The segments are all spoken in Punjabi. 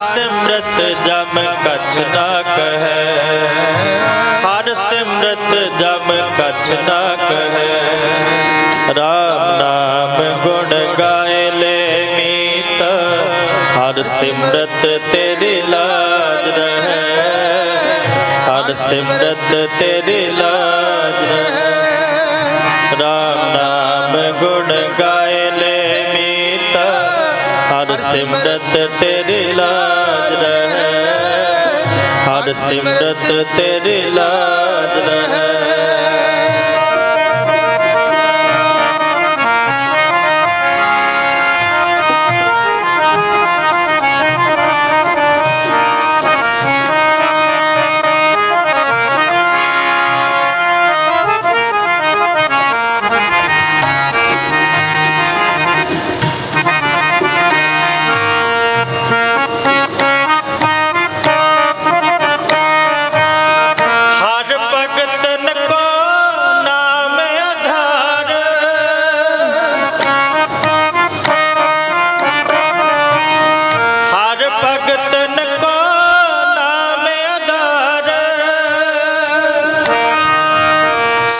ਸਿਮਰਤ ਜਮ ਕਛ ਨਾ ਕਹੈ। ਹਰ ਸਿਮਰਤ ਜਮ ਕਛ ਨਾ ਕਹੈ। ਰਾਮ ਨਾਮ ਗੁਣ ਗਾਏ ਲੈ ਮੀਤ। ਹਰ ਸਿਮਰਤ ਤੇਰੀ ਲਾਜ ਰਹੈ। ਹਰ ਸਿਮਰਤ ਤੇਰੀ ਲਾਜ ਰਹੈ ਸਿਮਰਤ ਤੇਰੇ ਲਾਜ ਰਹੈ। ਹਰ ਸਿਮਰਤ ਤੇਰੀ ਲਾਜ ਰਹੈ।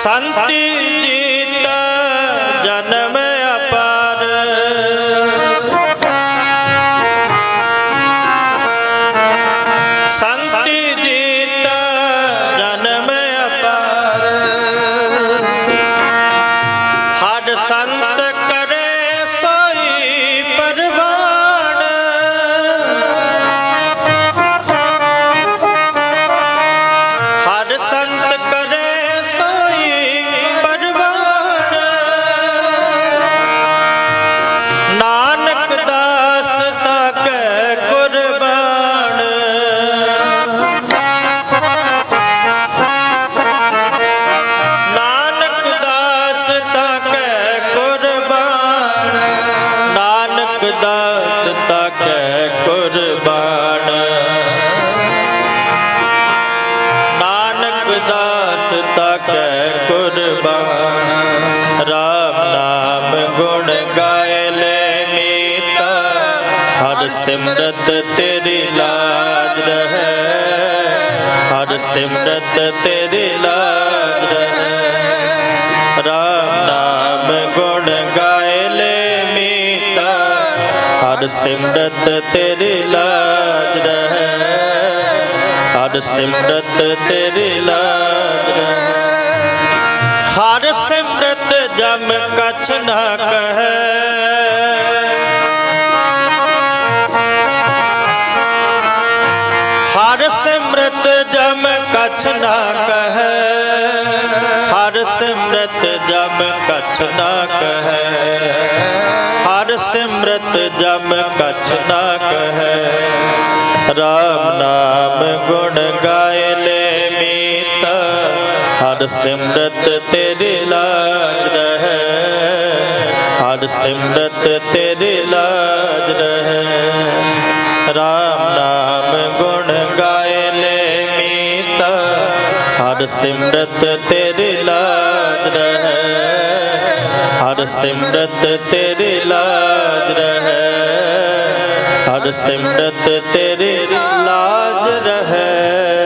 ਸੰਤੀ ਜੀਤ, ਜਨਮ ਅਪਾਰ। ਸੰਤੀ ਜੀਤ, ਜਨਮ ਅਪਾਰ। ਹਰ ਸੰਤ ਕਰੇ ਸੋਈ ਪਰਵਾਨ। ਹਰ ਸੰਤ ਦਾਸ ਤਾਕੈ ਕੁਰਬਾਨ। ਰਾਮ ਨਾਮ ਗੁਣ ਗਾਏ ਲੈ ਮੀਤਾ। ਹਰ ਸਿਮਰਤ ਤੇਰੀ ਲਾਜ ਰਹੈ। ਹਰ ਸਿਮਰਤ ਤੇਰੀ ਲਾਜ ਰਹੈ। ਰਾਮ ਨਾਮ ਗੁਣ ਗਾਏ ਲੈ ਮੀਤਾ। ਹਰ ਸਿਮਰਤ ਤੇਰੀ ਲਾਜ ਰਹੈ। ਹਰ ਸਿਮਰਤ ਤੇਰੀ ਲਾਜ ਰਹੈ। ਹਰ ਸਿਮਰਤ ਜਮ ਕਛ ਨਾ ਕਹੈ ਹਰ ਸਿਮਰਤ ਜਮ ਕਛ ਨਾ ਕਹੈ ਹਰ ਸਿਮਰਤ ਜਮ ਕਛ ਨਾ ਕਹੈ ਹਰ ਸਿਮਰਤ ਜਮ ਕਛ ਨਾ ਕਹੈ ਰਾਮ ਨਾਮ ਗੁਣ ਗਾਏ ਲੈ ਮੀਤ ਹਰ ਸਿਮਰਤ ਤੇਰੀ ਲਾਜ ਰਹੇ। ਹਰ ਸਿਮਰਤ ਤੇਰੀ ਲਾਜ ਰਹੈ। ਰਾਮ ਨਾਮ ਗੁਣ ਗਾਏ ਲੈ ਮੀਤ। ਹਰ ਸਿਮਰਤ ਤੇਰੀ ਲਾਜ ਰਹੈ। ਹਰ ਸਿਮਰਤ ਤੇਰੀ ਲਾਜ ਰਹੇ। ਹਰ ਸਿਮਰਤ ਤੇਰੀ ਲਾਜ ਰਹੈ।